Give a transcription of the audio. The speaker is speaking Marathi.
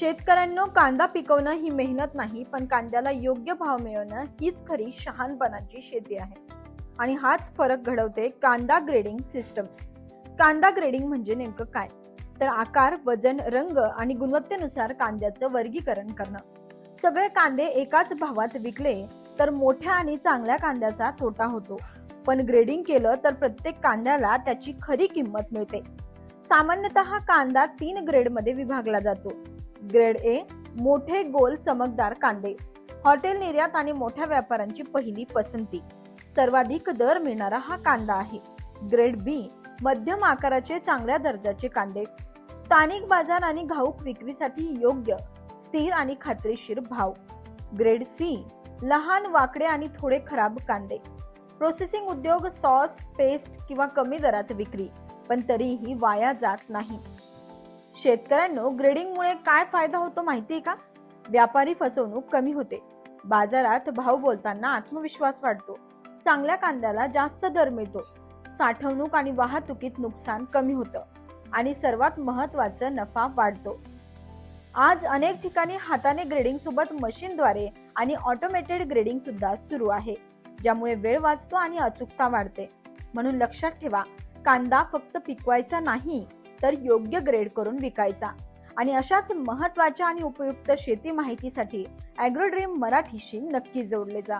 शेतकऱ्यांनो कांदा पिकवणं ही मेहनत नाही पण कांद्याला योग्य भाव मिळवणं हीच खरी शहाणपणाची शेती आहे. आणि हाच फरक घडवते कांदा ग्रेडिंग सिस्टम. कांदा ग्रेडिंग म्हणजे नेमकं काय? तर आकार वजन रंग आणि गुणवत्तेनुसार कांद्याचं वर्गीकरण करणं. सगळे कांदे एकाच भावात विकले तर मोठ्या आणि चांगल्या कांद्याचा तोटा होतो. पण ग्रेडिंग केलं तर प्रत्येक कांद्याला त्याची खरी किंमत मिळते. सामान्यतः कांदा तीन ग्रेडमध्ये विभागला जातो. ग्रेड ए मोठे गोल चमकदार कांदे. हॉटेल निर्यात आणि मोठ्या व्यापाऱ्यांची पहिली पसंती. सर्वाधिक दर मिळणारा हा कांदा आहे. ग्रेड बी मध्यम आकाराचे चांगल्या दर्जाचे कांदे. स्थानिक बाजार आणि घाऊक विक्रीसाठी योग्य स्थिर आणि खात्रीशीर भाव. ग्रेड सी लहान वाकडे आणि थोडे खराब कांदे. प्रोसेसिंग उद्योग सॉस पेस्ट किंवा कमी दरात विक्री. पण तरीही वाया जात नाही. शेतकऱ्यांनो ग्रेडिंगमुळे काय फायदा होतो माहिती आहे का? व्यापारी फसवणूक कमी होते. बाजारात भाव बोलताना आत्मविश्वास वाढतो. चांगल्या कांद्याला जास्त दर मिळतो. साठवणूक आणि वाहतुकीत नुकसान कमी होतं आणि सर्वात महत्वाचं नफा वाढतो. आज अनेक ठिकाणी हाताने ग्रेडिंग सोबत मशीनद्वारे आणि ऑटोमेटेड ग्रेडिंग सुद्धा सुरू आहे ज्यामुळे वेळ वाचतो आणि अचूकता वाढते. म्हणून लक्षात ठेवा कांदा फक्त पिकवायचा नाही तर योग्य ग्रेड करून विकायचा. आणि अशाच महत्त्वाच्या आणि उपयुक्त शेती माहितीसाठी अॅग्रोड्रीम मराठीशी नक्की जोडले जा.